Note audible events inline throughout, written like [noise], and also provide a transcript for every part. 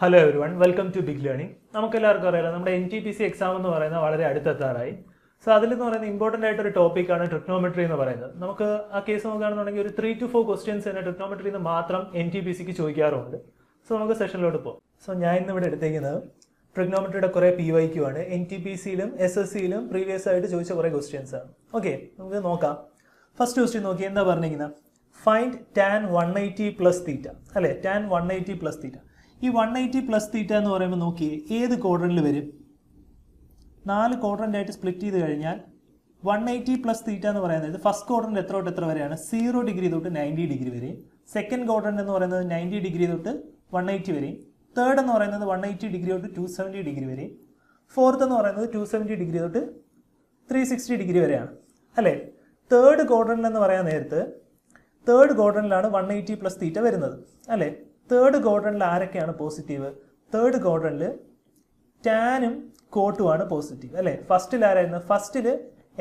Hello everyone welcome to big learning നമുക്ക് എല്ലാവർക്കും അറിയാലോ നമ്മുടെ N T P C exam എന്ന് പറയുന്നത് വളരെ അടുത്തെത്താറായി. സോ അതിൽ നിന്ന് പറയുന്ന ഇമ്പോർട്ടന്റ് ആയിട്ടൊരു ടോപ്പിക്കാണ് ട്രിക്നോമെട്രി എന്ന് പറയുന്നത്. നമുക്ക് ആ കേസ് നോക്കുകയാണെന്നുണ്ടെങ്കിൽ ഒരു ത്രീ ടു ഫോർ ക്വസ്റ്റ്യൻസ് തന്നെ ട്രിക്നോമെട്രി എന്ന് മാത്രം എൻ ടി പി സിക്ക് ചോദിക്കാറുണ്ട്. സോ നമുക്ക് സെഷനിലോട്ട് പോകാം സോ ഞാൻ ഇന്ന് ഇവിടെ എടുത്തേക്കുന്നത് ട്രിഗ്നോമെട്രിയുടെ കുറേ പി വൈ ക്യു ആണ്. എൻ ടി പി സിയിലും എസ് എസ് സിയിലും പ്രീവിയസ് ആയിട്ട് ചോദിച്ച കുറേ ക്വസ്റ്റ്യൻസ് ആണ്. ഓക്കെ നമുക്ക് നോക്കാം. ഫസ്റ്റ് ക്വസ്റ്റ്യൻ നോക്കി എന്താ പറഞ്ഞിരിക്കുന്നത് find tan one eighty plus theta അല്ലേ? Tan one eighty plus theta ഈ വൺ എയ്റ്റി പ്ലസ് തീറ്റ എന്ന് പറയുമ്പോൾ നോക്കിയേ ഏത് ക്വാഡ്രന്റിൽ വരും? നാല് ക്വാഡ്രന്റ് സ്പ്ലിറ്റ് ചെയ്ത് കഴിഞ്ഞാൽ വൺ എയ്റ്റി പ്ലസ് തീറ്റ എന്ന് പറയുന്നത് ഫസ്റ്റ് ക്വാഡ്രന്റ് എത്ര തൊട്ട് എത്ര വരെയാണ്? സീറോ ഡിഗ്രി തൊട്ട് നയന്റി ഡിഗ്രി വരെയും. സെക്കൻഡ് ക്വാഡ്രന്റ് എന്ന് പറയുന്നത് നയന്റി ഡിഗ്രി തൊട്ട് വൺ എയ്റ്റി വരെയും. തേർഡ് എന്ന് പറയുന്നത് വൺ എയ്റ്റി ഡിഗ്രി തൊട്ട് ടു സെവന്റി ഡിഗ്രി വരെയും. ഫോർത്ത് എന്ന് പറയുന്നത് ടു സെവന്റി ഡിഗ്രി തൊട്ട് ത്രീ സിക്സ്റ്റി ഡിഗ്രി വരെയാണ്. അല്ലേ? തേർഡ് ക്വാഡ്രന്റ് എന്ന് പറയാൻ നേരത്ത് തേർഡ് ക്വാഡ്രന്റിലാണ് വൺ എയ്റ്റി പ്ലസ് തീറ്റ വരുന്നത്. അല്ലേ? തേർഡ് ക്വാഡ്രന്റിൽ ആരൊക്കെയാണ് പോസിറ്റീവ് തേർഡ് ക്വാഡ്രന്റിൽ ടാനും കോട്ടുമാണ് പോസിറ്റീവ് അല്ലേ? ഫസ്റ്റിൽ ആരായിരുന്നു? ഫസ്റ്റിൽ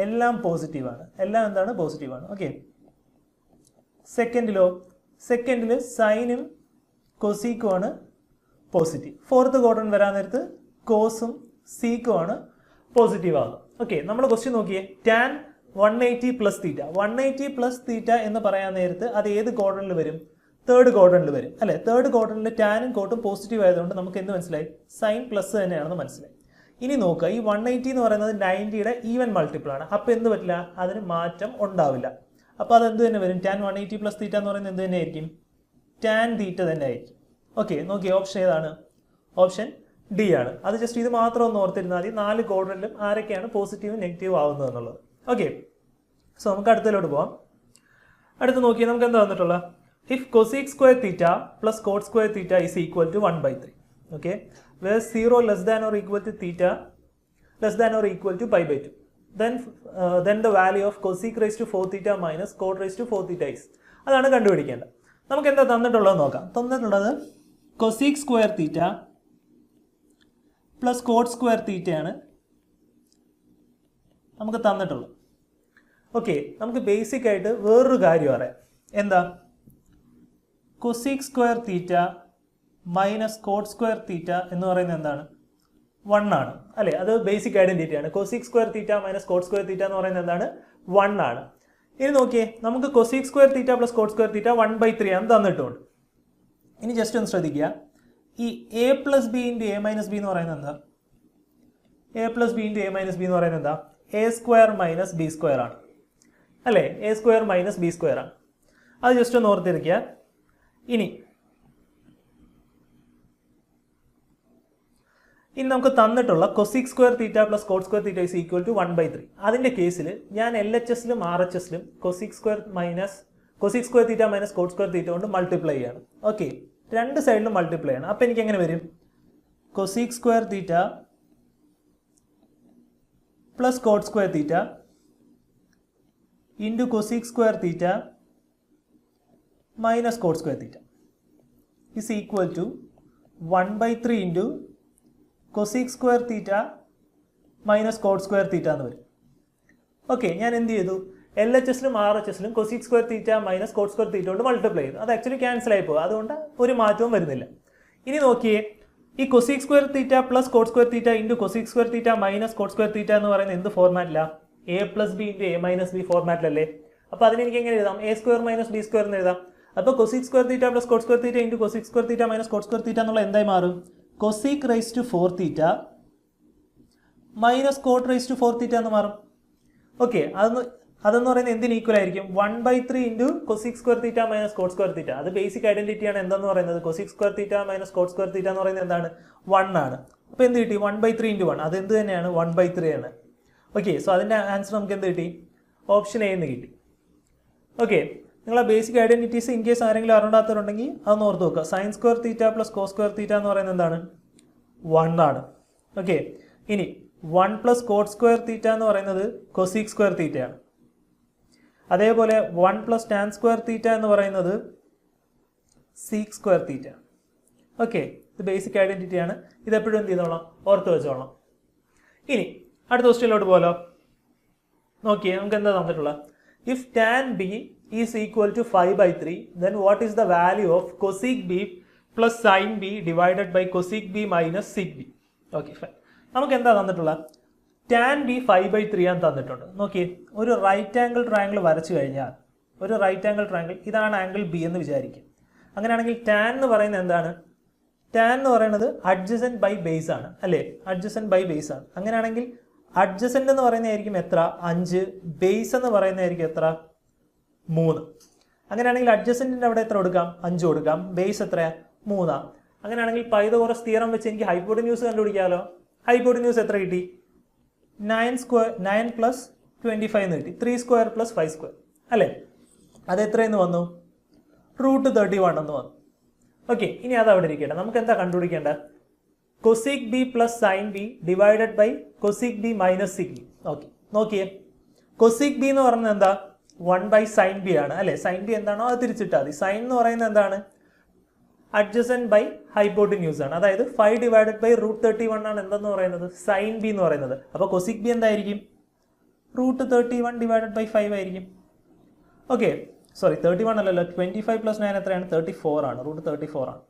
എല്ലാം പോസിറ്റീവാണ് എല്ലാം എന്താണ്? പോസിറ്റീവാണ് ഓക്കെ സെക്കൻഡിലോ സെക്കൻഡിൽ സൈനും കൊസീക്കുമാണ് പോസിറ്റീവ് ഫോർത്ത് ക്വാഡ്രൻ വരാൻ നേരത്ത് കോസും സീക്കും ആണ് പോസിറ്റീവ് ആകും ഓക്കെ നമ്മൾ ക്വസ്റ്റ്യൻ നോക്കിയേ. Tan one eighty plus theta one eighty plus theta എന്ന് പറയാൻ നേരത്ത് അത് ഏത് ക്വാഡ്രനിൽ വരും? തേർഡ് ക്വാഡ്രന്റിൽ വരും. അല്ലെ? തേർഡ് ക്വാഡ്രന്റിൽ ടാനും കോട്ടും പോസിറ്റീവ് ആയതുകൊണ്ട് നമുക്ക് എന്ത് മനസ്സിലായി? സൈൻ പ്ലസ് തന്നെയാണെന്ന് മനസ്സിലായി. ഇനി നോക്കുക. ഈ വൺ എയ്റ്റി എന്ന് പറയുന്നത് നയന്റിയുടെ ഈവൻ മൾട്ടിപ്പിൾ ആണ്. അപ്പോൾ എന്ത് പറ്റില്ല? അതിന് മാറ്റം ഉണ്ടാവില്ല. അപ്പോൾ അത് എന്ത് തന്നെ വരും? Tan one eighty plus theta എന്ന് പറയുന്നത് എന്ത് തന്നെ ആയിരിക്കും ടാൻ തീറ്റ തന്നെ ആയിരിക്കും ഓക്കെ നോക്കി ഓപ്ഷൻ ഏതാണ്? ഓപ്ഷൻ ഡി ആണ്. അത് ജസ്റ്റ് ഇത് മാത്രം ഒന്ന് ഓർത്തിരുന്നാൽ മതി. നാല് ക്വാഡ്രന്റിലും ആരൊക്കെയാണ് പോസിറ്റീവും നെഗറ്റീവും ആവുന്നത് എന്നുള്ളത്? ഓക്കെ സോ നമുക്ക് അടുത്തതിലോട്ട് പോവാം. അടുത്ത് നോക്കി നമുക്ക് എന്താ വന്നിട്ടുള്ളത് if cosec square theta plus cot square theta is equal to one by three okay where zero less than or equal to theta less than or equal to pi by two then then the value of cosec raise to four theta minus cot raise to four theta is അതാണ് കണ്ടുപിടിക്കേണ്ടത്. നമുക്ക് എന്താ തന്നിട്ടുള്ളത് നോക്കാം. തന്നിട്ടുള്ളത് cosec square theta plus cot square തീറ്റയാണ് നമുക്ക് തന്നിട്ടുള്ളത്. ഓക്കെ നമുക്ക് ബേസിക് ആയിട്ട് വേറൊരു കാര്യം അറിയാം. എന്താ? Cosec square theta minus cot square theta എന്ന് പറയുന്നത് എന്താണ്? വൺ ആണ്. അല്ലേ? അത് ബേസിക് ഐഡന്റിറ്റി ആണ്. Cosec square theta minus cot square theta എന്ന് പറയുന്നത് എന്താണ്? വൺ ആണ്. ഇനി നോക്കിയേ. നമുക്ക് cosec square theta plus cot square theta one by three ആണ് തന്നിട്ടുണ്ട്. ഇനി ജസ്റ്റ് ഒന്ന് ശ്രദ്ധിക്കുക. ഈ A plus B into A minus B എന്ന് പറയുന്നത് എന്താ? A plus B into A minus B എന്ന് പറയുന്നത് എന്താ? A square minus B square ആണ്. അല്ലേ? A square minus B square ആണ്. അത് ജസ്റ്റ് ഒന്ന് ഓർത്തിരിക്കുക. ഇനി. ഇനി നമുക്ക് തന്നിട്ടുള്ള cosec square theta plus cot square theta is equal to one by three അതിന്റെ കേസിൽ ഞാൻ എൽ എച്ച് എസിലും R H എസിലും cosec square minus cosec square theta minus cot square theta കൊണ്ട് മൾട്ടിപ്ലൈ ചെയ്യാണ്. ഓക്കെ രണ്ട് സൈഡിലും മൾട്ടിപ്ലൈ ആണ് അപ്പം എനിക്ക് എങ്ങനെ വരും? Cosec square theta plus cot square theta into cosec square theta minus cot square theta is equal to one by three into cosec square theta minus cot square theta എന്ന് വരും. Okay ഞാൻ എന്ത് ചെയ്തു? എൽ എച്ച് എസിലും R H എസിലും cosec square theta minus cot square theta കൊണ്ട് multiply ചെയ്തു. അത് actually cancel ആയി പോകും അതുകൊണ്ട് ഒരു മാറ്റവും വരുന്നില്ല. ഇനി നോക്കിയേ ഈ cosec square theta plus cot square theta into cosec square theta minus cot square theta എന്ന് പറയുന്നത് എന്ത് ഫോർമാറ്റിലാണ് A plus B into A minus B ഫോർമാറ്റിലല്ലേ അപ്പോൾ അതിനെനിക്ക് എങ്ങനെ എഴുതാം? A square minus B square എന്ന് എഴുതാം. അപ്പോൾ cosec square theta plus cot square theta into cosec square theta minus cot square theta എന്നുള്ള എന്തായി മാറും? Cosec raise to four theta minus cot raise to four theta എന്ന് മാറും. Okay അതെന്ന് അതെന്ന് പറയുന്നത് എന്തിന് ഈക്വൽ ആയിരിക്കും? One by three into cosec square theta minus cot square theta അത് ബേസിക് ഐഡന്റിറ്റിയാണ് എന്താന്ന് പറയുന്നത്? Cosec square theta minus cot square theta എന്ന് പറയുന്നത് എന്താണ്? വൺ ആണ്. അപ്പോൾ എന്ത് കിട്ടി? One by three into one അത് എന്ത് തന്നെയാണ്? വൺ ബൈ ത്രീ ആണ്. ഓക്കെ സോ അതിന്റെ ആൻസർ നമുക്ക് എന്ത് കിട്ടി? ഓപ്ഷൻ എ എന്ന് കിട്ടി. ഓക്കെ നിങ്ങളെ ബേസിക് ഐഡന്റിറ്റീസ് ഇൻ കേസ് ആരെങ്കിലും അറിയാത്തവരുണ്ടെങ്കിൽ അതൊന്ന് ഓർത്ത് നോക്കുക. Sine square theta plus cos square theta എന്ന് പറയുന്നത് എന്താണ്? വൺ ആണ്. ഓക്കെ ഇനി one plus cot square theta എന്ന് പറയുന്നത് കൊസീക് സ്ക്വയർ തീറ്റയാണ് അതേപോലെ one plus tan square theta എന്ന് പറയുന്നത് സീക് സ്ക്വയർ തീറ്റ ഓക്കെ ഇത് ബേസിക് ഐഡന്റിറ്റി ആണ്. ഇത് എപ്പോഴും എന്ത് ചെയ്തോളാം? ഓർത്ത് വെച്ചോളാം. ഇനി അടുത്ത ക്വസ്റ്റ്യനിലോട്ട് പോലോ നോക്കിയേ നമുക്ക് എന്താ തന്നിട്ടുള്ളത്? If tan B is equal to five by three then what is the value of cosec B plus sine B divided by cosec B minus sec B okay fine നമുക്ക് എന്താ തന്നിട്ടുള്ളത്? Tan B five by three ആണ് തന്നിട്ടുണ്ട്. നോക്കിയേ ഒരു right angle triangle വരച്ചു കഴിഞ്ഞാൽ ഒരു റൈറ്റ് ആംഗിൾ ട്രയാങ്കിൾ ഇതാണ് ആംഗിൾ ബി എന്ന് വിചാരിക്കും. അങ്ങനെയാണെങ്കിൽ ടാൻ എന്ന് പറയുന്നത് എന്താണ്? ടാൻ എന്ന് പറയുന്നത് അഡ്ജസന്റ് ബൈ ബേസ് ആണ് അല്ലേ? അഡ്ജസന്റ് ബൈ ബേസ് ആണ്. അങ്ങനെയാണെങ്കിൽ അഡ്ജസന്റ് എന്ന് പറയുന്നതായിരിക്കും എത്ര? അഞ്ച്. ബേസ് എന്ന് പറയുന്നതായിരിക്കും എത്ര? മൂന്ന്. അങ്ങനെയാണെങ്കിൽ അഡ്ജസ്റ്റന്റിന്റെ അവിടെ എത്ര കൊടുക്കാം? അഞ്ച് കൊടുക്കാം. ബേസ് എത്രയാ മൂന്നാ. അങ്ങനെയാണെങ്കിൽ പൈതകോറസ് തിയറം വെച്ച് എനിക്ക് ഹൈപ്പോട്ടിന്യൂസ് കണ്ടുപിടിക്കാമല്ലോ ഹൈപ്പോട്ടിന്യൂസ് എത്ര കിട്ടി? Nine square nine plus twenty five എന്ന് കിട്ടി. Three square plus five square അല്ലേ? അത് എത്രയെന്ന് വന്നു? റൂട്ട് തേർട്ടി വൺ എന്ന് വന്നു. ഓക്കെ ഇനി അത് അവിടെ ഇരിക്കട്ടെ. നമുക്ക് എന്താ കണ്ടുപിടിക്കേണ്ടത്? Cosec B plus sine B divided by cosec B minus sec B okay നോക്കിയേ. കൊസിക് ബി എന്ന് പറഞ്ഞത് എന്താ? വൺ ബൈ സൈൻ ബി ആണ്. അല്ലെ? സൈൻ ബി എന്താണോ അത് തിരിച്ചിട്ടാൽ മതി. സൈൻ എന്ന് പറയുന്നത് എന്താണ്? അഡ്ജസൻ ബൈ ഹൈപ്പോട്ടിന്യൂസ് ആണ്. അതായത് five divided by root thirty one ആണ് എന്തെന്ന് പറയുന്നത്? സൈൻ ബി എന്ന് പറയുന്നത്. അപ്പോൾ കൊസിക് ബി എന്തായിരിക്കും? Root thirty one divided by five ആയിരിക്കും. ഓക്കെ സോറി തേർട്ടി വൺ അല്ലല്ലോ. ട്വന്റി ഫൈവ് പ്ലസ് നയൻ എത്രയാണ്? തേർട്ടി ഫോർ ആണ്. റൂട്ട് തേർട്ടി ഫോർ ആണ്.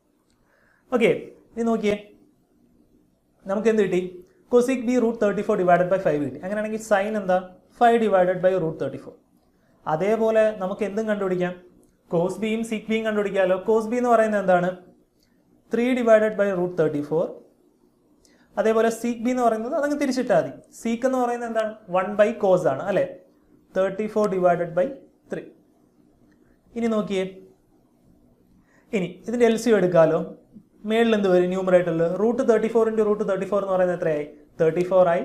ഓക്കെ ഇനി നോക്കിയേ. നമുക്ക് എന്ത് കിട്ടി? Cosec B root thirty four divided by five കിട്ടി. അങ്ങനെയാണെങ്കിൽ സൈൻ എന്താ? Five divided by root thirty four അതേപോലെ നമുക്ക് എന്തും കണ്ടുപിടിക്കാം. കോസ് ബിയും സിക് ബിയും കണ്ടുപിടിക്കാമല്ലോ കോസ് ബി എന്ന് പറയുന്നത് എന്താണ്? Three divided by root thirty four അതേപോലെ സീക്ക് ബി എന്ന് പറയുന്നത് അതങ്ങ് തിരിച്ചിട്ടാൽ മതി. സീക്ക് എന്ന് പറയുന്നത് എന്താണ്? വൺ ബൈ കോസ് ആണ് അല്ലേ? Thirty four divided by three ഇനി നോക്കിയേ. ഇനി ഇതിന്റെ എൽ സി എടുക്കാമല്ലോ മേളിൽ എന്ത് വരും? ന്യൂമറേറ്ററിൽ root thirty four into root thirty four എന്ന് പറയുന്നത് എത്രയായി? തേർട്ടി ഫോർ ആയി.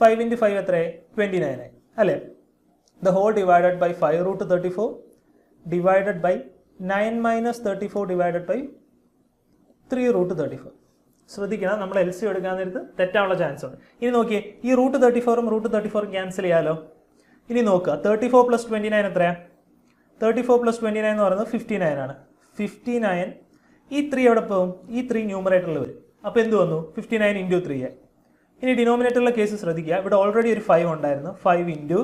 ഫൈവ് ഇന്റു ഫൈവ് എത്രയായി? ട്വന്റി നയൻ ആയി. അല്ലേ? By five root thirty four divided by nine minus thirty four divided by three root thirty four ശ്രദ്ധിക്കണം നമ്മൾ L C എടുക്കാൻ തെറ്റാനുള്ള ചാൻസ് ഉണ്ട്. ഇനി നോക്കിയേ ഈ റൂട്ട് തേർട്ടി ഫോറും റൂട്ട് തേർട്ടി ഫോറും ക്യാൻസൽ ചെയ്യാമല്ലോ ഇനി നോക്കുക thirty four plus twenty nine എത്രയാണ് thirty four plus twenty nine എന്ന് പറയുന്നത് ഫിഫ്റ്റി നയൻ ആണ്. ഫിഫ്റ്റി നയൻ ഈ ത്രീ എവിടെ പോകും? ഈ ത്രീ ന്യൂമറേറ്ററിൽ വരും. അപ്പോൾ എന്ത് വന്നു? ഫിഫ്റ്റി നയൻ ഇന്റു ത്രീ ആയി. ഇനി ഡിനോമിനേറ്ററിലെ കേസ് ശ്രദ്ധിക്കുക. ഇവിടെ ഓൾറെഡി ഒരു ഫൈവ് ഉണ്ടായിരുന്നു. Five into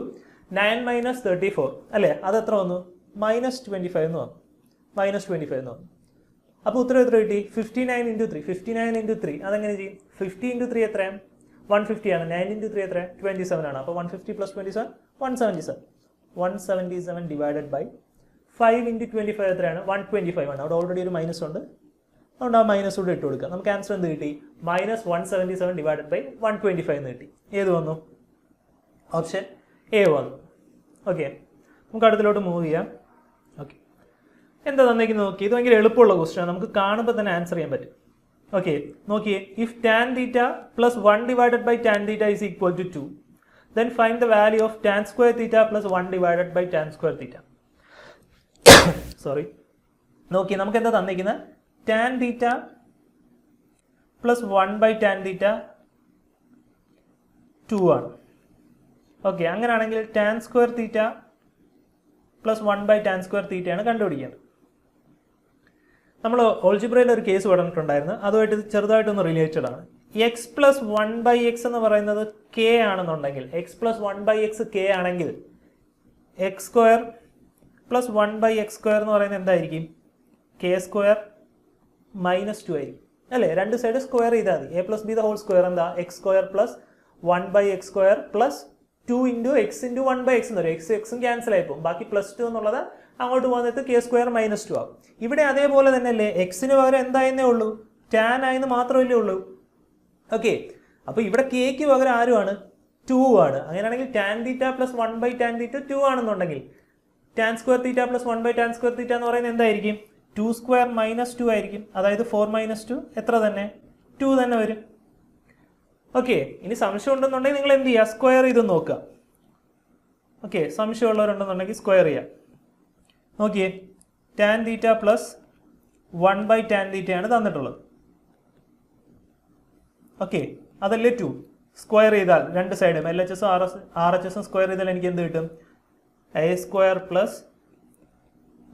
nine minus thirty four. അല്ലേ? അത് എത്ര വന്നു? മൈനസ് ട്വന്റി ഫൈവ് എന്ന് വന്നു. മൈനസ് ട്വന്റി ഫൈവ് എന്ന് വന്നു. അപ്പോൾ ഉത്തരം എത്ര കിട്ടി? Fifty nine into three fifty nine into three അതെങ്ങനെ ചെയ്യും? ഫിഫ്റ്റി ഇന്റു ത്രീ എത്രയാണ്? വൺ ഫിഫ്റ്റി ആണ്. നയൻ ഇന്റു ത്രീ എത്ര ട്വന്റി സെവൻ ആണ്. അപ്പോൾ one fifty plus twenty seven one seventy seven one seventy seven divided by five into twenty five എത്രയാണ്? One twenty five ആണ്. അവിടെ ഓൾറെഡി ഒരു minus ഉണ്ട്. അതുകൊണ്ട് ആ മൈനസ് കൂടെ ഇട്ട് കൊടുക്കുക നമുക്ക് ആൻസർ എന്ത് കിട്ടി? Minus one seventy seven divided by one twenty five എന്ന് കിട്ടി. ഏത് വന്നു? ഓപ്ഷൻ എ വന്നു. ഓക്കെ നമുക്ക് അടുത്തിലോട്ട് മൂവ് ചെയ്യാം. ഓക്കെ എന്താ തന്നേക്ക് നോക്കി? ഇത് ഭയങ്കര എളുപ്പമുള്ള ക്വസ്റ്റ്യൻ ആണ്. നമുക്ക് കാണുമ്പോൾ തന്നെ ആൻസർ ചെയ്യാൻ പറ്റും. ഓക്കെ നോക്കിയേ. If tan theta plus one divided by tan theta is equal to two then find the value of tan square theta plus one divided by tan square theta sorry നോക്കി നമുക്ക് എന്താ തന്നിരിക്കുന്നത് tan theta plus one by tan theta two ആണ്. Okay അങ്ങനെയാണെങ്കിൽ tan square theta plus one by tan square തീറ്റയാണ് കണ്ടുപിടിക്കേണ്ടത്. നമ്മൾ ഓൾജിബ്രയിൽ ഒരു കേസ് പറഞ്ഞിട്ടുണ്ടായിരുന്നു അതുമായിട്ട് ചെറുതായിട്ടൊന്ന് റിലേറ്റഡ് ആണ് X plus one by X എന്ന് പറയുന്നത് കെ ആണെന്നുണ്ടെങ്കിൽ X plus one by X K ആണെങ്കിൽ X square plus one by X square എന്ന് പറയുന്നത് എന്തായിരിക്കും? കെ സ്ക്വയർ മൈനസ് ടു ആയിരിക്കും. അല്ലേ? രണ്ട് സൈഡ് സ്ക്വയർ ചെയ്താൽ മതി. A plus B the whole square എന്താ? X square plus one by X square plus two into X into one by X എന്ന് പറയും എക്സ് എക്സും ക്യാൻസൽ ആയി പോകും. ബാക്കി പ്ലസ് ടു എന്നുള്ളത് അങ്ങോട്ട് പോകുന്നത് കെ സ്ക്വയർ മൈനസ് ടു ആകും ഇവിടെ അതേപോലെ തന്നെ അല്ലേ എക്സിന് പകരം എന്തായെന്നേ ഉള്ളൂ? ടാൻ ആയെന്ന് മാത്രമല്ലേ ഉള്ളൂ. ഓക്കെ അപ്പോൾ ഇവിടെ കെക്ക് പകരം ആരുമാണ്? ടു ആണ്. അങ്ങനെയാണെങ്കിൽ tan theta plus one by tan theta two ആണെന്നുണ്ടെങ്കിൽ tan square theta plus one by tan square theta എന്ന് പറയുന്നത് എന്തായിരിക്കും? ടു സ്ക്വയർ മൈനസ് ടു ആയിരിക്കും. അതായത് ഫോർ മൈനസ് ടു എത്ര തന്നെ? ടു തന്നെ വരും. ഓക്കെ ഇനി സംശയം ഉണ്ടെന്നുണ്ടെങ്കിൽ നിങ്ങൾ എന്ത് ചെയ്യുക? സ്ക്വയർ ചെയ്ത് നോക്കുക. ഓക്കെ സംശയമുള്ളവരുണ്ടെന്നുണ്ടെങ്കിൽ സ്ക്വയർ ചെയ്യാം നോക്കിയേ tan theta plus one by tan തീറ്റയാണ് തന്നിട്ടുള്ളത്. ഓക്കെ അതല്ലേ ടു സ്ക്വയർ ചെയ്താൽ രണ്ട് സൈഡും എൽ എച്ച് എസും ആർ എസ് ആർ എച്ച് എസും സ്ക്വയർ ചെയ്താൽ എനിക്ക് എന്ത് കിട്ടും? A square plus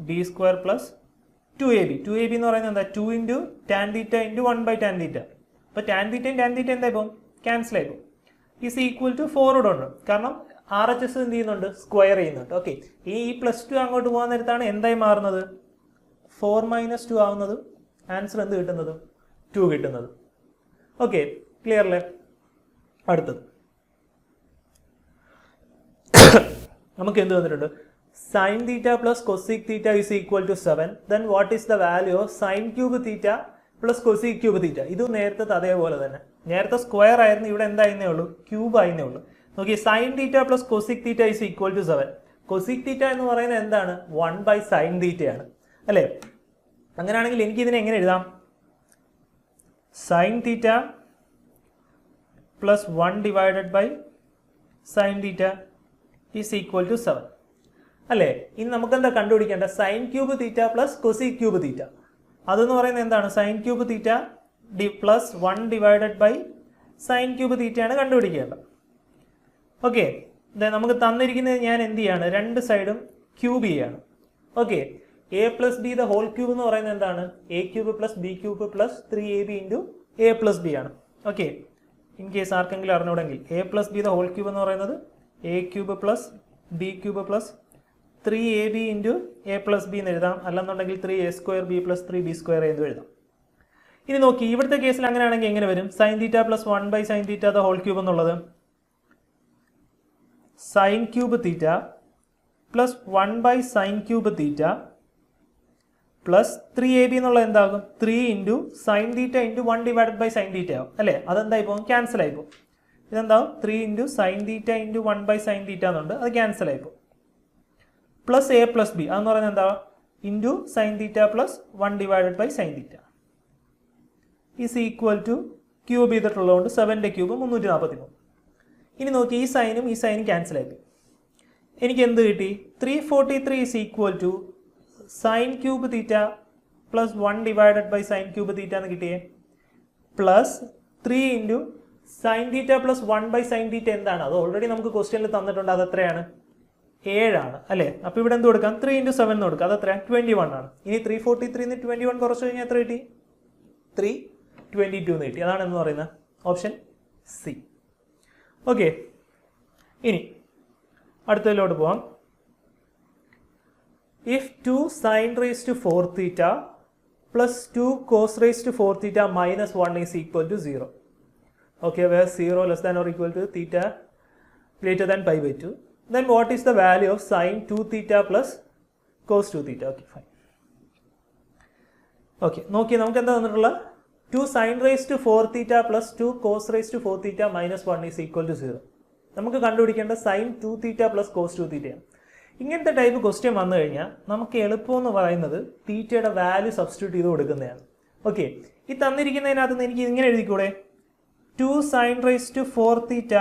B square plus two A B two A B എന്ന് പറയുന്നത് എന്താ? Two into tan theta into one by tan theta അപ്പോൾ ടാൻ തീറ്റയും ടാൻ തീറ്റ എന്താ ഇപ്പം? ക്യാൻസൽ ആയിപ്പോൾ ഈസ് ഈക്വൽ ടു ഫോർവേഡ് ഉണ്ട്. കാരണം ആർ എച്ച് എസ് എന്ത് ചെയ്യുന്നുണ്ട്? സ്ക്വയർ ചെയ്യുന്നുണ്ട്. ഓക്കെ ഇനി ഈ പ്ലസ് ടു അങ്ങോട്ട് പോകാൻ നേരത്താണ് എന്തായി മാറുന്നത്? ഫോർ മൈനസ് ടു ആവുന്നത് ആൻസർ എന്ത് കിട്ടുന്നത്? ടു കിട്ടുന്നത്. ഓക്കെ ക്ലിയർ അല്ലേ? അടുത്തത്. [coughs] നമുക്ക് എന്ത് തന്നിട്ടുണ്ട് sine theta plus cosec theta is equal to seven then what is the value of sine cube theta plus cosec cube theta ഇത് നേരത്തെ അതേപോലെ തന്നെ. നേരത്തെ സ്ക്വയർ ആയിരുന്നു ഇവിടെ എന്തായിരുന്നേ ഉള്ളൂ? ക്യൂബ് ആയിരുന്നേ ഉള്ളൂ. നോക്കി sine theta plus cosec theta is equal to seven cosec theta എന്ന് പറയുന്നത് എന്താണ്? വൺ ബൈ സൈൻ തീറ്റയാണ് അല്ലേ? അങ്ങനെയാണെങ്കിൽ എനിക്ക് ഇതിനെ എങ്ങനെ എഴുതാം? Sine theta plus one divided by sine theta is equal to seven അല്ലേ? ഇനി നമുക്ക് എന്താ കണ്ടുപിടിക്കേണ്ട sine cube theta plus cosec cube theta അതെന്ന് പറയുന്നത് എന്താണ്? Sine cube theta D plus one divided by sine cube തീറ്റയാണ് കണ്ടുപിടിക്കേണ്ടത് ഓക്കെ. നമുക്ക് തന്നിരിക്കുന്നത് ഞാൻ എന്ത് ചെയ്യാണ്? രണ്ട് സൈഡും ക്യൂബ് ചെയ്യാണ്. Okay. A plus B the whole cube എന്ന് പറയുന്നത് എന്താണ്? A cube plus B cube plus three A B into A plus B ആണ്. ഓക്കെ. ഇൻ കേസ് ആർക്കെങ്കിലും അറിഞ്ഞൂടെങ്കിൽ A plus B the whole cube എന്ന് പറയുന്നത് A cube plus B cube plus three A B into A plus B എന്ന് എഴുതാം. അല്ലെന്നുണ്ടെങ്കിൽ three A square B plus three B square എന്ന് എഴുതാം. ഇനി നോക്കി ഇവിടുത്തെ കേസിൽ അങ്ങനെയാണെങ്കിൽ എങ്ങനെ വരും? Sine theta plus one by sine theta the whole cube എന്നുള്ളത്. Sine cube theta plus one by sine cube theta plus three A B എന്നുള്ളത് എന്താകും? Three into sine theta into one divided by sine theta ആവും. അല്ലേ? അതെന്തായി പോകും? Cancel ആയി പോകും. ഇതെന്താവും? Three into sine theta into one by sine theta എന്നുണ്ട്. അത് ക്യാൻസൽ ആയി പോകും. പ്ലസ് എ പ്ലസ് ബി അതെന്ന് പറയുന്നത് എന്താ? Into sine theta plus one divided by sine theta is equal to cube ചെയ്തിട്ടുള്ളതുകൊണ്ട് സെവന്റെ ക്യൂബ് മുന്നൂറ്റി നാൽപ്പത്തി മൂന്ന് ഇനി നോക്കി ഈ സൈനും ഈ സൈനും ക്യാൻസൽ ആയി. എനിക്ക് എന്ത് കിട്ടി? Three forty three is equal to sine cube theta plus one divided by sine cube theta എന്ന് കിട്ടിയേ? Plus three into sine theta plus one by sine theta എന്താണ്? അത് ഓൾറെഡി നമുക്ക് ക്വസ്റ്റ്യനിൽ തന്നിട്ടുണ്ട് അത് എത്രയാണ്? ഏഴാണ് അല്ലേ? അപ്പോൾ ഇവിടെ എന്ത് കൊടുക്കാം? ത്രീ ഇന്റു സെവൻ എന്ന് കൊടുക്കാം. അത് എത്രയാണ് ട്വന്റി വൺ ആണ്. ഇനി ത്രീ ഫോർട്ടി ത്രീന്ന് ട്വന്റി വൺ കുറച്ച് കഴിഞ്ഞാൽ എത്ര കിട്ടി? ത്രീ ട്വന്റി ടു എന്ന് കിട്ടി. അതാണ് എന്ന് പറയുന്നത് ഓപ്ഷൻ സി. ഓക്കെ. ഇനി അടുത്തതിലോട്ട് പോവാം. If two sine raise to four theta plus two cos raise to four theta minus one is equal to zero okay where zero less than or equal to theta greater than pi by two then what is the value of sine two theta plus cos two theta okay fine okay നോക്കി നമുക്ക് എന്താ തന്നിട്ടുള്ള? Two sine raise to four theta plus two cos raise to four theta minus one is equal to zero നമുക്ക് കണ്ടുപിടിക്കേണ്ട sine two theta plus cos two തീറ്റയാണ് ഇങ്ങനത്തെ type question വന്നു കഴിഞ്ഞാൽ നമുക്ക് എളുപ്പം എന്ന് പറയുന്നത് തീറ്റയുടെ വാല്യൂ സബ്സ്റ്റിറ്റ്യൂട്ട് ചെയ്ത് കൊടുക്കുന്നതാണ്. ഓക്കെ ഈ തന്നിരിക്കുന്നതിനകത്ത് നിന്ന് എനിക്ക് ഇങ്ങനെ എഴുതിക്കൂടെ? Two sine raise to four theta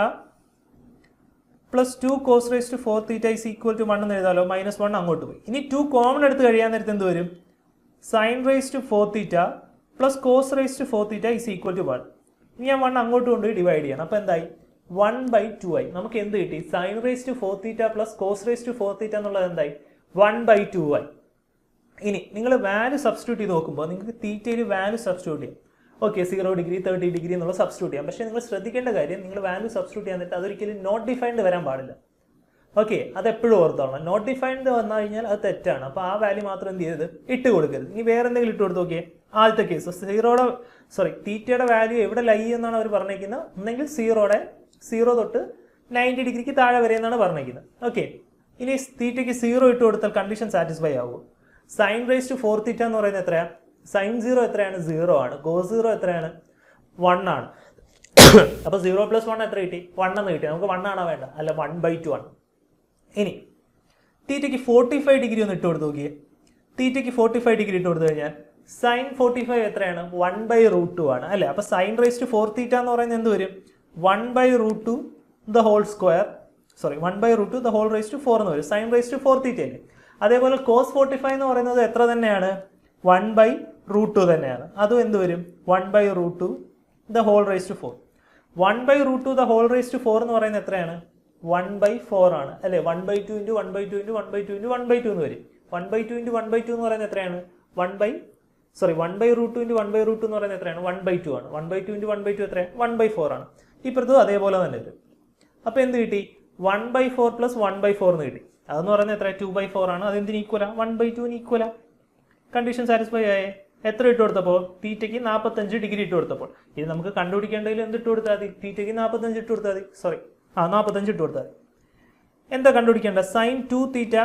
plus two cos raise to four theta is equal to one എന്ന് എഴുതാലോ? മൈനസ് വൺ അങ്ങോട്ട് പോയി. ഇനി ടു കോമൺ എടുത്ത് കഴിയാൻ നേരത്തെ എന്ത് വരും? Sine raise to four theta plus cos raise to four theta is equal to one ഇനി ഞാൻ വൺ അങ്ങോട്ട് കൊണ്ടുപോയി ഡിവൈഡ് ചെയ്യണം. അപ്പോൾ എന്തായി? വൺ ബൈ ടു ആയി. നമുക്ക് എന്ത് കിട്ടി? Sine raise to four theta plus cos raise to four theta എന്നുള്ളത് എന്തായി? വൺ ബൈ ടു ആയി. ഇനി നിങ്ങൾ വാല്യൂ സബ്സ്റ്റിറ്റ്യൂട്ട് ചെയ്ത് നോക്കുമ്പോൾ നിങ്ങൾക്ക് തീറ്റയിൽ വാല്യൂ സബ്സ്റ്റിറ്റ്യൂട്ട് ചെയ്യാം. Okay zero degree thirty degree എന്നുള്ള സബ്സ്റ്റിറ്റ്യൂട്ട് ചെയ്യാം. പക്ഷേ നിങ്ങൾ ശ്രദ്ധിക്കേണ്ട കാര്യം നിങ്ങൾ വാല്യൂ സബ്സ്റ്റിറ്റ്യൂട്ട് ചെയ്യാൻ നേരത്തെ അതൊരിക്കലും നോട്ട് ഡിഫൈൻഡ് വരാൻ പാടില്ല. ഓക്കെ അത് എപ്പോഴും ഓർത്തോളണം നോട്ട് ഡിഫൈൻഡ് വന്നു കഴിഞ്ഞാൽ അത് തെറ്റാണ്. അപ്പോൾ ആ വാല്യൂ മാത്രം എന്ത് ചെയ്യരുത്? ഇട്ട് കൊടുക്കരുത്. ഇനി വേറെ എന്തെങ്കിലും ഇട്ട് കൊടുത്ത് നോക്കിയേ. ആദ്യത്തെ കേസ് സീറോയുടെ സോറി തീറ്റയുടെ വാല്യൂ എവിടെ ലൈ എന്നാണ് അവർ പറഞ്ഞിരിക്കുന്നത് ഒന്നെങ്കിൽ സീറോയുടെ സീറോ തൊട്ട് നയന്റി ഡിഗ്രിക്ക് താഴെ വരെ എന്നാണ് പറഞ്ഞിരിക്കുന്നത് ഓക്കെ ഇനി തീറ്റയ്ക്ക് സീറോ ഇട്ട് കൊടുത്താൽ കണ്ടീഷൻ സാറ്റിസ്ഫൈ ആവുമോ? Sine raise to four theta എന്ന് പറയുന്നത് എത്രയാണ് സൈൻ സീറോ എത്രയാണ്? സീറോ ആണ്. ഗോ സീറോ എത്രയാണ്? വൺ ആണ്. [coughs] അപ്പോൾ സീറോ പ്ലസ് വൺ എത്ര കിട്ടി? വൺ എന്ന് കിട്ടി. നമുക്ക് വൺ ആണോ വേണ്ട അല്ല വൺ ബൈ ടു ആണ്. ഇനി തീറ്റയ്ക്ക് ഫോർട്ടി ഫൈവ് ഡിഗ്രി ഒന്ന് ഇട്ട് കൊടുത്ത് നോക്കിയേ. തീറ്റയ്ക്ക് ഫോർട്ടി ഫൈവ് ഡിഗ്രി ഇട്ട് കൊടുത്തു കഴിഞ്ഞാൽ സൈൻ ഫോർട്ടി ഫൈവ് എത്രയാണ്? വൺ ബൈ റൂട്ട് ടു ആണ്. അല്ലേ? അപ്പോൾ sine raise to four theta എന്ന് പറയുന്നത് എന്ത് വരും? One by root two the whole square sorry one by root two the whole raise to four എന്ന് വരും. Sine raise to four theta അല്ലേ? അതേപോലെ കോസ് ഫോർട്ടി ഫൈവ് എന്ന് പറയുന്നത് എത്ര തന്നെയാണ്? വൺ ബൈ റൂട്ട് ടു തന്നെയാണ് അതും എന്ത് വരും one by root two the whole raise to four one by root two the whole raise to four എന്ന് പറയുന്നത് എത്രയാണ് വൺ ബൈ ഫോർ ആണ് അല്ലേ one by two into one by two into one by two into one by two എന്ന് വരും one by two into one by two എന്ന് പറയുന്നത് എത്രയാണ് one by sorry one by root two into one by root two എന്ന് പറയുന്നത് എത്രയാണ് one by two ആണ് one by two into one by two എത്രയാണ് വൺ ബൈ ഫോർ ആണ് ഇപ്പുറത്തും അതേപോലെ തന്നെ വരും അപ്പോൾ എന്ത് കിട്ടി one by four plus one by four എന്ന് കിട്ടി അതെന്ന് പറയുന്നത് എത്ര ടു ബൈ ഫോർ ആണ് അതെന്തിന് ഈക്വലാണ് വൺ ബൈ ടുവിന് ഈക്വലാണ് കണ്ടീഷൻ സാറ്റിസ്ഫൈ ആയേ എത്ര ഇട്ട് കൊടുത്തപ്പോൾ തീറ്റയ്ക്ക് നാൽപ്പത്തഞ്ച് ഡിഗ്രി ഇട്ട് കൊടുത്തപ്പോൾ. ഇത് നമുക്ക് കണ്ടുപിടിക്കേണ്ടതിൽ എന്ത് ഇട്ട് കൊടുത്താൽ മതി? തീറ്റയ്ക്ക് നാൽപ്പത്തഞ്ച് ഇട്ട് കൊടുത്താൽ മതി. സോറി ആ നാൽപ്പത്തഞ്ച് ഇട്ട് കൊടുത്താൽ മതി. എന്താ കണ്ടുപിടിക്കേണ്ട? Sine two theta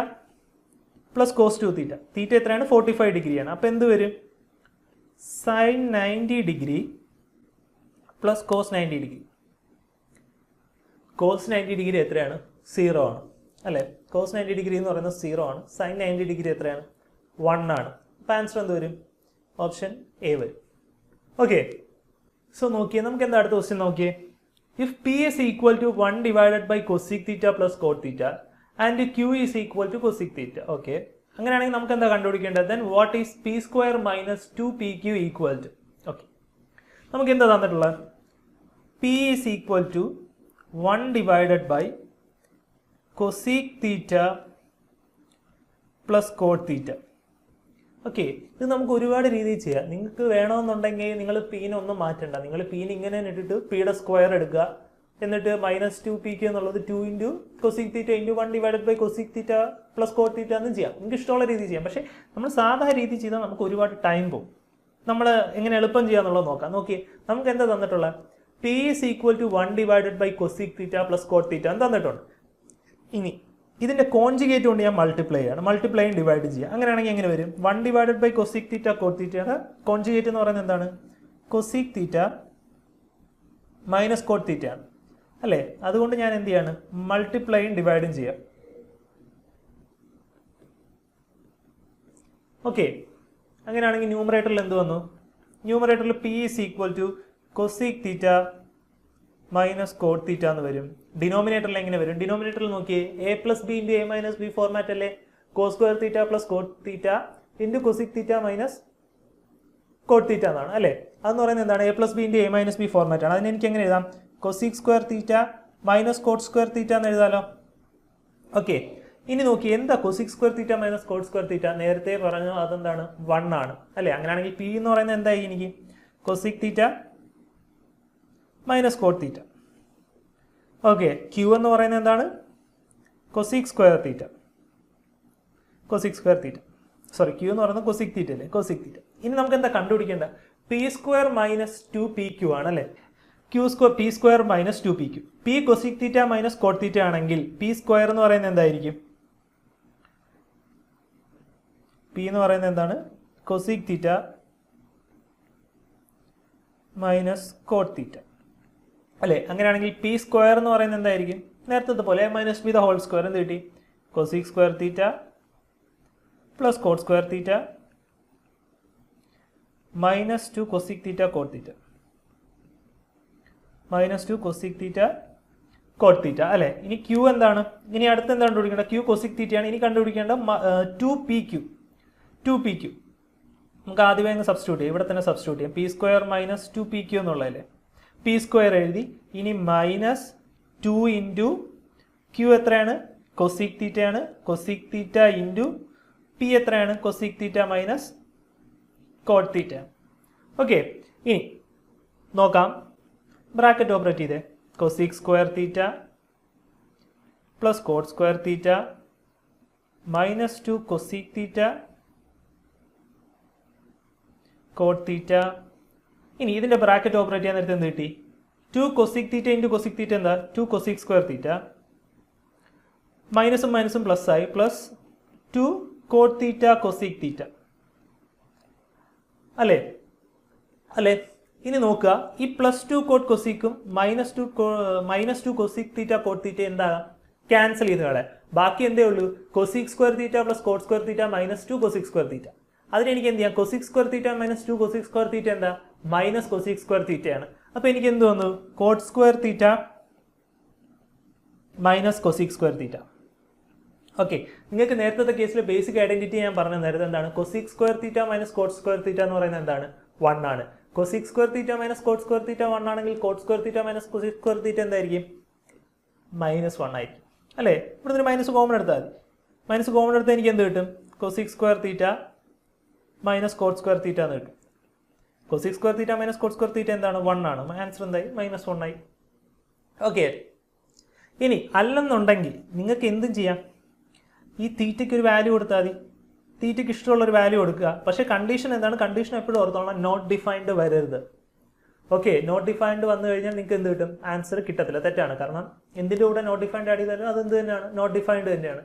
plus cos two theta theta എത്രയാണ്? ഫോർട്ടി ഫൈവ് ഡിഗ്രിയാണ് അപ്പോൾ എന്ത് വരും? Sine ninety degree plus cos ninety degree. Cos ninety degree എത്രയാണ്? സീറോ ആണ്. അല്ലേ? കോസ് നയന്റി ഡിഗ്രി എന്ന് പറയുന്നത് സീറോ ആണ്. സൈൻ നയന്റി ഡിഗ്രി എത്രയാണ്? വൺ ആണ്. അപ്പോൾ ആൻസർ എന്ത് വരും? ഓപ്ഷൻ എ വരും. ഓക്കെ സോ നോക്കിയേ. നമുക്ക് എന്താ അടുത്ത ക്വസ്റ്റ്യൻ നോക്കിയേ? If P is equal to one divided by cosec theta plus cot theta and Q is equal to cosec theta okay അങ്ങനെയാണെങ്കിൽ നമുക്ക് എന്താ കണ്ടുപിടിക്കേണ്ടത്? Then what is P square minus two P Q equal to okay നമുക്ക് എന്താ തന്നിട്ടുള്ളത്? P is equal to one divided by cosec theta plus cot theta okay ഇത് നമുക്ക് ഒരുപാട് രീതിയിൽ ചെയ്യാം. നിങ്ങൾക്ക് വേണമെന്നുണ്ടെങ്കിൽ നിങ്ങൾ പീൻ ഒന്നും മാറ്റണ്ട. നിങ്ങൾ പീൻ ഇങ്ങനെ ഇട്ടിട്ട് പീയുടെ സ്ക്വയർ എടുക്കുക. എന്നിട്ട് മൈനസ് ടു പി കെ എന്നുള്ളത് two into cosec theta into one divided by cosec theta plus cot theta എന്നും ചെയ്യാം. നിങ്ങൾക്ക് ഇഷ്ടമുള്ള രീതി ചെയ്യാം. പക്ഷേ നമ്മൾ സാധാ രീതി ചെയ്താൽ നമുക്ക് ഒരുപാട് ടൈം പോകും നമ്മൾ എങ്ങനെ എളുപ്പം ചെയ്യാന്നുള്ളത് നോക്കാം. നോക്കിയേ നമുക്ക് എന്താ തന്നിട്ടുള്ളത്? P is equal to one divided by cosec theta plus cot theta എന്ന് തന്നിട്ടുണ്ട്. ഇനി ഇതിന്റെ കോൺജുഗേറ്റ് കൊണ്ട് ഞാൻ മൾട്ടിപ്ലൈ ആണ് മൾട്ടിപ്ലൈയും ഡിവൈഡ് ചെയ്യുക. അങ്ങനെയാണെങ്കിൽ എങ്ങനെ വരും? One divided by cosec theta cot തീറ്റയുടെ കോൺജുഗേറ്റ് എന്ന് പറയുന്നത് എന്താണ്? Cosec theta minus cot theta ആണ് അല്ലേ? അതുകൊണ്ട് ഞാൻ എന്ത് ചെയ്യാണ്? മൾട്ടിപ്ലൈയും ഡിവൈഡും ചെയ്യാം. ഓക്കെ അങ്ങനെയാണെങ്കിൽ ന്യൂമറേറ്ററിൽ എന്ത് വന്നു? ന്യൂമറേറ്ററിൽ P is equal to cosec theta minus cot theta എന്ന് വരും. ഡിനോമിനേറ്ററിൽ എങ്ങനെ വരും? ഡിനോമിനേറ്ററിൽ നോക്കിയേ A plus B into A minus B format അല്ലേ? കോ square theta plus cot theta into cosec theta minus cot theta എന്നാണ് അല്ലേ? അതെന്ന് പറയുന്നത് എന്താണ്? A plus B into A minus B format ആണ്. അതിന് എനിക്ക് എങ്ങനെ എഴുതാം? Cosec square theta minus cot square theta എന്ന് എഴുതാലോ? ഓക്കെ. ഇനി നോക്കി എന്താ cosec square theta minus cot square theta നേരത്തെ പറഞ്ഞു അതെന്താണ്? വൺ ആണ്. അല്ലേ? അങ്ങനെയാണെങ്കിൽ പി എന്ന് പറയുന്നത് എന്തായി എനിക്ക്? Cosec theta minus cot theta. Okay Q എന്ന് പറയുന്നത് എന്താണ്? Cosec square theta. Cosec square theta. Sorry Q എന്ന് പറയുന്നത് കൊസിക് തീറ്റ അല്ലേ? Cosec theta. ഇനി നമുക്ക് എന്താ കണ്ടുപിടിക്കേണ്ട? P square minus two P Q ആണ് അല്ലേ? Q square P square minus two P Q P cosec theta minus cot theta ആണെങ്കിൽ P square എന്ന് പറയുന്നത് എന്തായിരിക്കും? പി എന്ന് പറയുന്നത് എന്താണ്? Cosec theta minus cot theta. അല്ലേ? അങ്ങനെയാണെങ്കിൽ പി സ്ക്വയർ എന്ന് പറയുന്നത് എന്തായിരിക്കും? നേരത്തെ പോലെ minus B the whole square എന്ത് കിട്ടി? Cosec square theta plus cot square theta minus two cosec theta cot theta minus two cosec theta cot theta അല്ലേ? ഇനി ക്യൂ എന്താണ്? ഇനി അടുത്ത് എന്താണ് കണ്ടുപിടിക്കേണ്ടത്? ക്യൂ കൊസിക് തീറ്റയാണ് ഇനി കണ്ടുപിടിക്കേണ്ട two P Q two P Q നമുക്ക് ആദ്യമേ അങ്ങ് സബ്സ്റ്റിറ്റ്യൂട്ട് ചെയ്യാം. ഇവിടെ തന്നെ സബ്സ്റ്റിറ്റ്യൂട്ട് ചെയ്യാം. P square minus two P Q എന്നുള്ളതല്ലേ? P square എഴുതി. ഇനി മൈനസ് ടു ഇന്റു ക്യൂ എത്രയാണ്? കൊസിക് തീറ്റയാണ് കൊസിക് തീറ്റ ഇന്റു പി എത്രയാണ്? Cosec theta minus cot theta okay ഇനി നോക്കാം. ബ്രാക്കറ്റ് ഓപ്പറേറ്റ് ചെയ്തേ. Cosec square theta plus cot square theta minus two cosec theta cot theta ഇനി ഇതിന്റെ ബ്രാക്കറ്റ് ഓപ്പറേറ്റ് ചെയ്യാൻ നേരത്തെ എന്ത് കിട്ടി? Two cosec theta into cosec theta എന്താ? ടു കൊസിക് സ്ക്വയർ തീറ്റ മൈനസും മൈനസും പ്ലസ് ആയി. Plus two cot theta cosec theta അല്ലേ? അല്ലേ? ഇനി നോക്കുക. ഈ plus two cot കൊസിക്കും minus two minus two cosec theta cot theta എന്താ? ക്യാൻസൽ ചെയ്ത് കളയാം. ബാക്കി എന്തേ ഉള്ളൂ? Cosec square theta plus cot square theta minus two cosec square theta അതിനെനിക്ക് എന്ത് ചെയ്യാം? Cosec square theta minus two cosec square theta എന്താ? മൈനസ് കൊസിക് സ്ക്വയർ തീറ്റയാണ് അപ്പൊ എനിക്ക് എന്ത് വന്നു cot square theta minus cosec square theta okay നിങ്ങൾക്ക് നേരത്തെ കേസിൽ ബേസിക് ഐഡന്റിറ്റി ഞാൻ പറഞ്ഞ നേരത്തെ എന്താണ് cosec square theta minus cot square theta എന്ന് പറയുന്നത് എന്താണ് വൺ ആണ് cosec square theta minus cot square theta one ആണെങ്കിൽ cot square theta minus cosec square theta എന്തായിരിക്കും മൈനസ് വൺ ആയിരിക്കും അല്ലേ ഇവിടെ നിന്ന് മൈനസ് കോമൺ എടുത്താൽ മൈനസ് കോമൺ എടുത്താൽ എനിക്ക് എന്ത് കിട്ടും cosec square theta minus cot square theta എന്ന് കിട്ടും cosec square theta minus cot square theta എന്താണ്? വൺ ആണ്. ആൻസർ എന്തായി? മൈനസ് വൺ ആയി. ഓക്കെ ഇനി അല്ലെന്നുണ്ടെങ്കിൽ നിങ്ങൾക്ക് എന്തും ചെയ്യാം. ഈ തീറ്റയ്ക്ക് ഒരു വാല്യൂ കൊടുത്താൽ മതി. തീറ്റയ്ക്ക് ഇഷ്ടമുള്ളൊരു വാല്യൂ കൊടുക്കുക. പക്ഷേ കണ്ടീഷൻ എന്താണ്? കണ്ടീഷൻ എപ്പോഴും ഓർത്തോളാം നോട്ട് ഡിഫൈൻഡ് വരരുത്. ഓക്കെ നോട്ട് ഡിഫൈൻഡ് വന്നു കഴിഞ്ഞാൽ നിങ്ങൾക്ക് എന്ത് കിട്ടും? ആൻസർ കിട്ടത്തില്ല. തെറ്റാണ്. കാരണം എന്തിന്റെ കൂടെ നോട്ട് ഡിഫൈൻഡ് ആഡ് ചെയ്താലും അത് എന്ത് തന്നെയാണ്? നോട്ട് ഡിഫൈൻഡ് തന്നെയാണ്.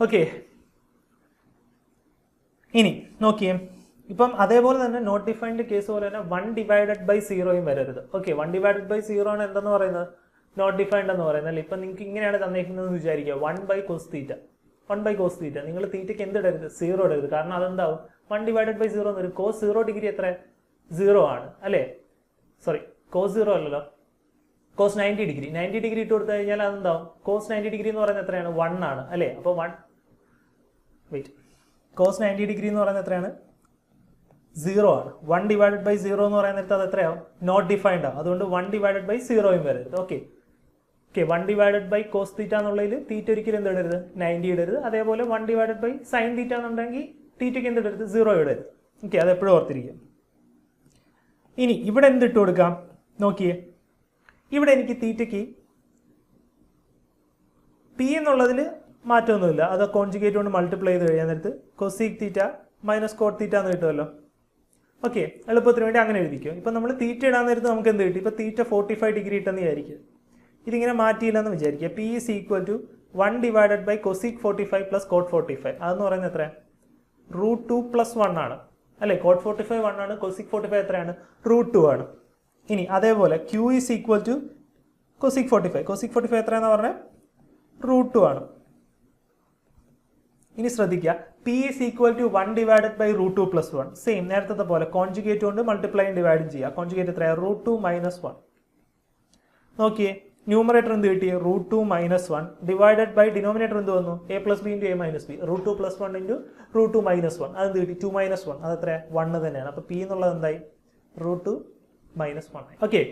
ഓക്കെ ഇനി നോക്കിയേ. ഇപ്പം അതേപോലെ തന്നെ നോട്ട് ഡിഫൈൻഡ് കേസ് പോലെ തന്നെ വൺ ഡിവൈഡഡ് ബൈ സീറോയും വരരുത്. Okay one divided by zero ആണ് എന്തെന്ന് പറയുന്നത്? നോട്ട് ഡിഫൈൻഡ് എന്ന് പറയുന്നത്. ഇപ്പം നിങ്ങൾക്ക് ഇങ്ങനെയാണ് തന്നിരിക്കുന്നത് എന്ന് വിചാരിക്കുക. One by cos theta one by cos theta നിങ്ങൾ തീറ്റയ്ക്ക് എന്ത് ഇടരുത്? സീറോ ഇടരുത്. കാരണം അതെന്താവും? വൺ ഡിവൈഡഡ് ബൈ സീറോ എന്ന് വരും കോസ് സീറോ ഡിഗ്രി എത്ര? സീറോ ആണ്. അല്ലേ? സോറി കോസ് സീറോ അല്ലല്ലോ. Cos ninety degree ninety degree ഇട്ട് കൊടുത്തു കഴിഞ്ഞാൽ അതെന്താവും? കോസ് നയന്റി ഡിഗ്രി എന്ന് പറയുന്നത് എത്രയാണ്? വൺ ആണ്. അല്ലേ? അപ്പോൾ one wait cos ninety degree എന്ന് പറയുന്നത് എത്രയാണ്? സീറോ ആണ്. വൺ ഡിവൈഡഡ് ബൈ സീറോ എന്ന് പറയുന്നിടത്ത് അത് എത്രയാവും? നോട്ട് ഡിഫൈൻഡ് ആണ് അതുകൊണ്ട് വൺ ഡിവൈഡഡ് ബൈ സീറോയും വരരുത്. Okay okay one divided by cos theta എന്നുള്ളതിൽ തീറ്റ ഒരിക്കലും എന്ത് ഇടരുത്? നയന്റി ഇടരുത്. അതേപോലെ one divided by sine theta എന്നുണ്ടെങ്കിൽ തീറ്റയ്ക്ക് എന്ത് ഇടരുത്? സീറോ ഇടരുത്. ഓക്കെ അത് എപ്പോഴും ഓർത്തിരിക്കും ഇനി ഇവിടെ എന്ത് ഇട്ട് കൊടുക്കാം? നോക്കിയേ. ഇവിടെ എനിക്ക് തീറ്റയ്ക്ക് പി എന്നുള്ളതിൽ മാറ്റമൊന്നുമില്ല. അത് കോൺജുഗേറ്റ് കൊണ്ട് മൾട്ടിപ്ലൈ ചെയ്ത് കഴിയാൻ നേരത്ത് cosec theta minus cot theta എന്ന് കിട്ടുമല്ലോ. ഓക്കെ എളുപ്പത്തിന് വേണ്ടി അങ്ങനെ എഴുതിക്കും. ഇപ്പം നമ്മൾ തീറ്റ ഇടാൻ നേരത്ത് നമുക്ക് എന്ത് കിട്ടി? ഇപ്പം തീറ്റ ഫോർട്ടി ഫൈവ് ഡിഗ്രി ഇട്ടെന്ന് വിചാരിക്കുക ഇതിങ്ങനെ മാറ്റിയില്ലെന്ന് വിചാരിക്കുക P is equal to one divided by cosec forty five plus cot forty five അതെന്ന് പറയുന്നത് എത്ര റൂട്ട് ടു പ്ലസ് വൺ ആണ്. അല്ലേ? കോട്ട് ഫോർട്ടി ഫൈവ് വൺ ആണ് കൊസിക് ഫോർട്ടി ഫൈവ് എത്രയാണ്? റൂട്ട് ടു ആണ്. ഇനി അതേപോലെ Q is equal to cosec forty five cosec forty five എത്രയാണെന്ന് പറഞ്ഞാൽ റൂട്ട് ടു ആണ്. ഇനി ശ്രദ്ധിക്കുക. P is equal to one divided by root two plus one same നേരത്തെ പോലെ കോൺജുഗേറ്റ് കൊണ്ട് മൾട്ടിപ്ലൈയും ഡിവൈഡും ചെയ്യുക. കോൺജുഗേറ്റ് എത്രയാണ് റൂട്ട് ടു മൈനസ് വൺ നോക്കിയേ ന്യൂമറേറ്റർ എന്ത് കിട്ടി root two minus one divided by denominator എന്ത് വന്നു? A plus B into A minus B root two plus one into root two minus one അത് എന്ത് കിട്ടി? ടു മൈനസ് വൺ അത് എത്ര വണ്ണ് തന്നെയാണ്. അപ്പോൾ പി എന്നുള്ളത് എന്തായി? റൂട്ട് ടു മൈനസ് വൺ ആയി. ഓക്കെ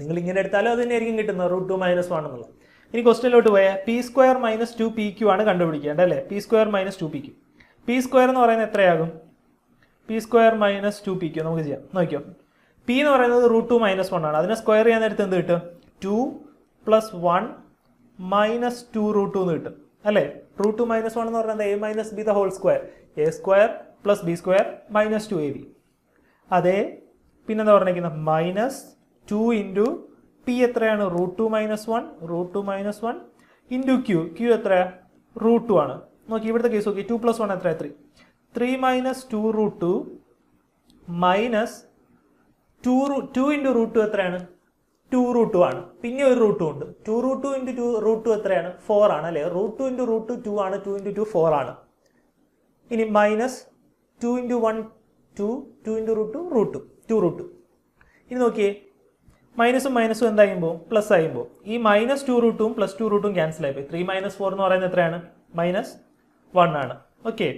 നിങ്ങൾ ഇങ്ങനെ എടുത്താലും അത് തന്നെയായിരിക്കും കിട്ടുന്നത്. റൂട്ട് ടു മൈനസ് വൺ എന്നുള്ളത്. ഇനി ക്വസ്റ്റിനിലോട്ട് പോയാൽ P square minus two P Q ആണ് കണ്ടുപിടിക്കേണ്ടത് അല്ലേ? P square minus two P Q. P square എന്ന് പറയുന്നത് എത്രയാകും? P square minus two P Q നമുക്ക് ചെയ്യാം. നോക്കിയോ? പി എന്ന് പറയുന്നത് റൂട്ട് ടു മൈനസ് വൺ ആണ്. അതിനെ സ്ക്വയർ ചെയ്യാൻ നേരത്തെ എന്ത് കിട്ടും? Two plus one minus two root two എന്ന് കിട്ടും. അല്ലേ? റൂട്ട് ടു മൈനസ് വൺ എന്ന് പറയുന്നത് A minus B the whole square. A square plus B square minus two A B. അതേ പിന്നെന്താ പറഞ്ഞിരിക്കുന്നത്? മൈനസ് ടു ഇന്റു പി എത്രയാണ്? Root two minus one root two minus one into Q Q എത്രയാ root two ആണ്. നോക്കി ഇവിടുത്തെ case നോക്കി. Two plus one എത്ര three three minus two root two minus two root two into root two എത്രയാണ്? Two root two ആണ്. പിന്നെ ഒരു റൂട്ട് ടു ഉണ്ട്. Two root two into two root two എത്രയാണ്? ഫോർ ആണ് അല്ലേ? Root two into root two two ആണ് two into two four ആണ്. ഇനി minus two into one two two into root two root two two root two ഇനി നോക്കിയേ. മൈനസും മൈനസും എന്തായുമ്പോൾ പ്ലസ് ആയുമ്പോൾ ഈ മൈനസ് ടു റൂട്ടും പ്ലസ് ടു റൂട്ടും ക്യാൻസൽ ആയിപ്പോയി. ത്രീ മൈനസ് ഫോർ എന്ന് പറയുന്നത് എത്രയാണ്? മൈനസ് വൺ ആണ്. ഓക്കെ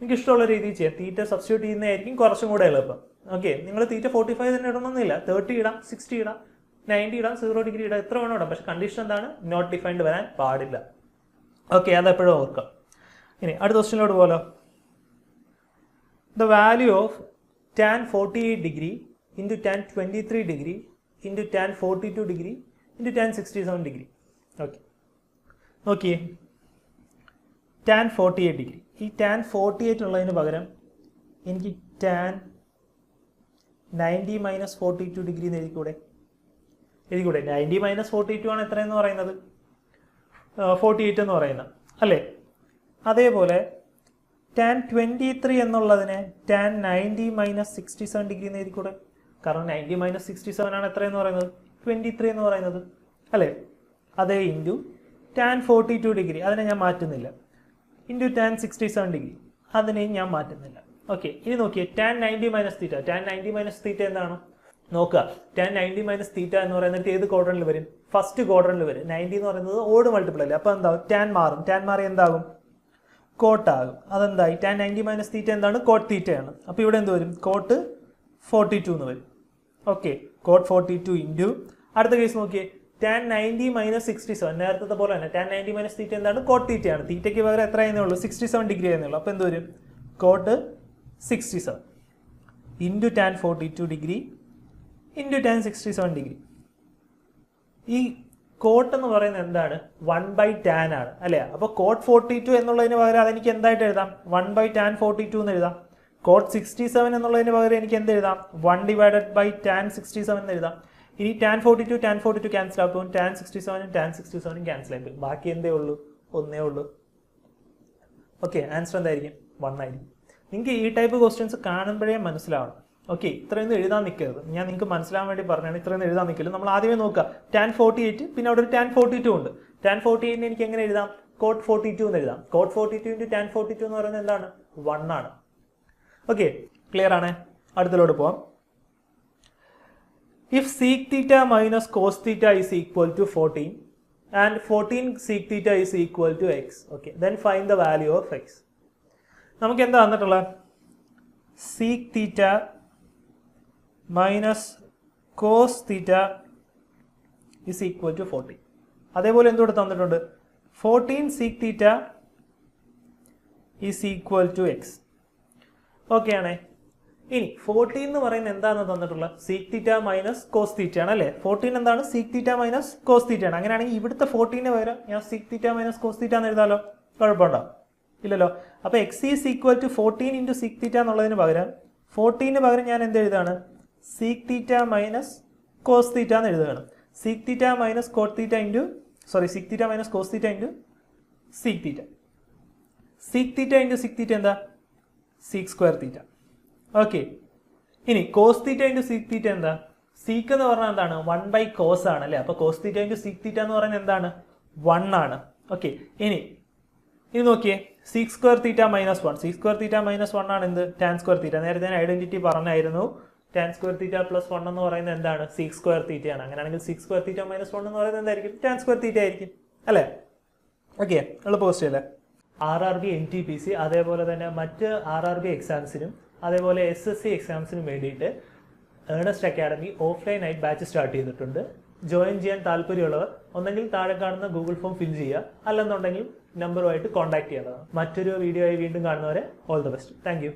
നിങ്ങൾക്ക് ഇഷ്ടമുള്ള രീതിയിൽ ചെയ്യാം. തീറ്റ സബ്സ്റ്റിറ്റ്യൂട്ട് ചെയ്യുന്നതായിരിക്കും കുറച്ചും കൂടെ എളുപ്പം. ഓക്കെ നിങ്ങൾ തീറ്റ ഫോർട്ടി ഫൈവ് തന്നെ ഇടണമെന്നില്ല. തേർട്ടി ഇടാം സിക്സ്റ്റി ഇടാം നയന്റി ഇടാം സീറോ ഡിഗ്രി ഇടാം. എത്ര വേണം ഇടാം. പക്ഷെ കണ്ടീഷൻ എന്താണ്? നോട്ട് ഡിഫൈൻഡ് വരാൻ പാടില്ല. ഓക്കെ അത് എപ്പോഴും ഓർക്കാം ഇനി അടുത്ത ക്വസ്റ്റിനോട് പോലോ the value of tan 48 degree into tan 23 degree into tan 42 degree into tan 67 degree. Okay. നോക്കിയേ. ടാൻ ഫോർട്ടി എയ്റ്റ് ഡിഗ്രി ഈ ടാൻ ഫോർട്ടി എയ്റ്റ് ഉള്ളതിന് പകരം എനിക്ക് tan ninety minus forty two degree എന്ന് എഴുതിക്കൂടെ? എഴുതിക്കൂടെ? നയന്റി മൈനസ് ഫോർട്ടി ടു ആണ് എത്രയെന്ന് പറയുന്നത്? ഫോർട്ടി എയ്റ്റ് എന്ന് പറയുന്നത്. അല്ലേ? അതേപോലെ ടാൻ ട്വന്റി ത്രീ എന്നുള്ളതിനെ tan ninety minus sixty seven degree എന്ന് എഴുതിക്കൂടെ? കാരണം നയന്റി മൈനസ് സിക്സ്റ്റി സെവൻ ആണ് എത്രയെന്ന് പറയുന്നത്? ട്വന്റി ത്രീ എന്ന് പറയുന്നത്. അല്ലേ? അതേ into tan forty two degree അതിനെ ഞാൻ മാറ്റുന്നില്ല. Into tan sixty seven degree അതിനെ ഞാൻ മാറ്റുന്നില്ല. ഓക്കെ ഇനി നോക്കിയേ. Tan ninety minus theta tan ninety minus theta എന്താണ്? നോക്കുക. ടാൻ നയന്റി മൈനസ് തീറ്റ എന്ന് പറയുന്നത് ഏത് ക്വാഡ്രന്റിൽ വരും? ഫസ്റ്റ് ക്വാഡ്രന്റിൽ വരും. നയന്റി എന്ന് പറയുന്നത് ഓട് മൾട്ടിപ്പിൾ അല്ലേ? അപ്പോൾ എന്താവും? ടാൻ മാറും. ടാൻ മാറി എന്താകും? കോട്ടാകും അതെന്തായി? ടാൻ നയന്റി മൈനസ് തീറ്റ എന്താണ്? കോട്ട് തീറ്റയാണ് അപ്പോൾ ഇവിടെ എന്ത് വരും? കോട്ട് ഫോർട്ടി ടു എന്ന് വരും. Okay cot forty two into അടുത്ത കേസ് നോക്കിയേ. Tan ninety minus sixty seven നേരത്തെ പോലെ തന്നെ ടാൻ നയന്റി മൈനസ് തീറ്റ എന്താണ്? കോട്ട് തീറ്റയാണ് തീറ്റയ്ക്ക് പകരം എത്ര ആയിരുന്നേ ഉള്ളൂ? സിക്സ്റ്റി സെവൻ ഡിഗ്രി ആയിരുന്നേ ഉള്ളൂ. അപ്പോൾ എന്ത് വരും? Cot sixty seven into tan forty two degree into tan sixty seven degree ഈ കോട്ട് എന്ന് പറയുന്നത് എന്താണ്? വൺ ബൈ ടാൻ ആണ്. അല്ലേ? അപ്പോൾ കോട്ട് ഫോർട്ടി ടു എന്നുള്ളതിന് പകരം അതെനിക്ക് എന്തായിട്ട് എഴുതാം? One by tan forty two എന്ന് എഴുതാം. കോട്ട് സിക്സ്റ്റി സെവൻ എന്നുള്ളതിന് പകരം എനിക്ക് എന്ത് എഴുതാം? One divided by tan sixty seven എന്ന് എഴുതാം. ഇനി tan forty two tan forty two cancel ആക്കും ടാൻ സിക്സ്റ്റി സെവനും ടാൻ സിക്സ്റ്റി സെവനും ക്യാൻസൽ ആയിട്ട് ബാക്കി എന്തേ ഉള്ളൂ? ഒന്നേ ഉള്ളൂ. ഓക്കെ ആൻസർ എന്തായിരിക്കും? വൺ ആയിരിക്കും. നിങ്ങൾക്ക് ഈ ടൈപ്പ് ക്വസ്റ്റ്യൻസ് കാണുമ്പോഴേ മനസ്സിലാവണം. ഓക്കെ ഇത്രയൊന്നും എഴുതാൻ നിൽക്കരുത്. ഞാൻ നിങ്ങൾക്ക് മനസ്സിലാവാൻ വേണ്ടി പറഞ്ഞാണ് ഇത്രയൊന്നും എഴുതാൻ നിൽക്കില്ല നമ്മൾ ആദ്യമേ നോക്കുക. ടാൻ ഫോർട്ടി എയ്റ്റ് പിന്നെ അവിടെ ഒരു ടാൻ ഫോർട്ടി ടു ഉണ്ട്. ടാൻ ഫോർട്ടി എയ്റ്റിന് എനിക്ക് എങ്ങനെ എഴുതാം? കോട്ട് ഫോർട്ടി ടു എന്ന് എഴുതാം. Cot forty two into tan forty two എന്ന് പറയുന്നത് എന്താണ്? വൺ ആണ്. ഓക്കെ ക്ലിയർ ആണ്. അടുത്തലോട്ട് പോവാം. If sec theta minus cos theta is equal to fourteen and fourteen sec theta is equal to X okay then find the value of X നമുക്ക് എന്താ തന്നിട്ടുള്ളത് sec theta minus cos theta is equal to fourteen അതേപോലെ എന്തുകൂടെ തന്നിട്ടുണ്ട്? Fourteen sec theta is equal to X okay ആണേ ഇനി fourteen എന്ന് പറയുന്നത് എന്താണ് തന്നിട്ടുള്ളത്? Sec theta minus cos theta ആണ് അല്ലേ? ഫോർട്ടീൻ എന്താണ്? Sec theta minus cos theta ആണ്. അങ്ങനെയാണെങ്കിൽ ഇവിടുത്തെ ഫോർട്ടീന് പകരം ഞാൻ sec theta minus cos theta എന്ന് എഴുതാലോ? കുഴപ്പമുണ്ടോ? ഇല്ലല്ലോ. അപ്പോൾ x is equal to fourteen into sec theta എന്നുള്ളതിന് പകരം ഫോർട്ടീന് പകരം ഞാൻ എന്ത് എഴുതാണ് sec theta minus cos theta എന്ന് എഴുതുകയാണ്. Sec theta minus cot theta into sorry sec theta minus cos theta into sec theta sec theta into sec theta എന്താ? Sec square theta. Okay. ഇനി cos theta into sec theta എന്താ? Sec എന്ന് പറഞ്ഞാൽ എന്താണ്? One by cos ആണ് അല്ലേ? അപ്പോൾ cos theta into sec theta എന്ന് പറയുന്നത് എന്താണ്? വൺ ആണ്. ഓക്കെ. ഇനി ഇനി നോക്കിയേ. Sec square theta minus one sec square theta minus one ആണ് എന്ത്? Tan square theta. നേരത്തെ ഞാൻ ഐഡന്റിറ്റി പറഞ്ഞായിരുന്നു. Tan square theta plus one എന്ന് പറയുന്നത് എന്താണ്? സിക്സ് സ്ക്വയർ തീറ്റ ആണ് അങ്ങനെയാണെങ്കിൽ sec square theta minus one എന്ന് പറയുന്നത് എന്തായിരിക്കും? ടാൻ സ്ക്വയർ തീറ്റ ആയിരിക്കും. അല്ലേ? ഓക്കെ. എളുപ്പ പോസ്റ്റ് അല്ലേ R R B N T P C അതേപോലെ തന്നെ മറ്റ് ആർ ആർ ബി എക്സാംസിനും അതേപോലെ എസ് എസ് സി എക്സാംസിനും വേണ്ടിയിട്ട് ഏണസ്റ്റ് അക്കാഡമി ഓഫ്ലൈൻ ആയിട്ട് ബാച്ച് സ്റ്റാർട്ട് ചെയ്തിട്ടുണ്ട്. ജോയിൻ ചെയ്യാൻ താല്പര്യമുള്ളവർ ഒന്നെങ്കിൽ താഴെ കാണുന്ന ഗൂഗിൾ ഫോം ഫിൽ ചെയ്യുക. അല്ലെന്നുണ്ടെങ്കിൽ നമ്പറുമായിട്ട് കോൺടാക്ട് ചെയ്യേണ്ടതാണ് മറ്റൊരു വീഡിയോ ആയി വീണ്ടും കാണുന്നവരെ ഓൾ ദ ബെസ്റ്റ് താങ്ക്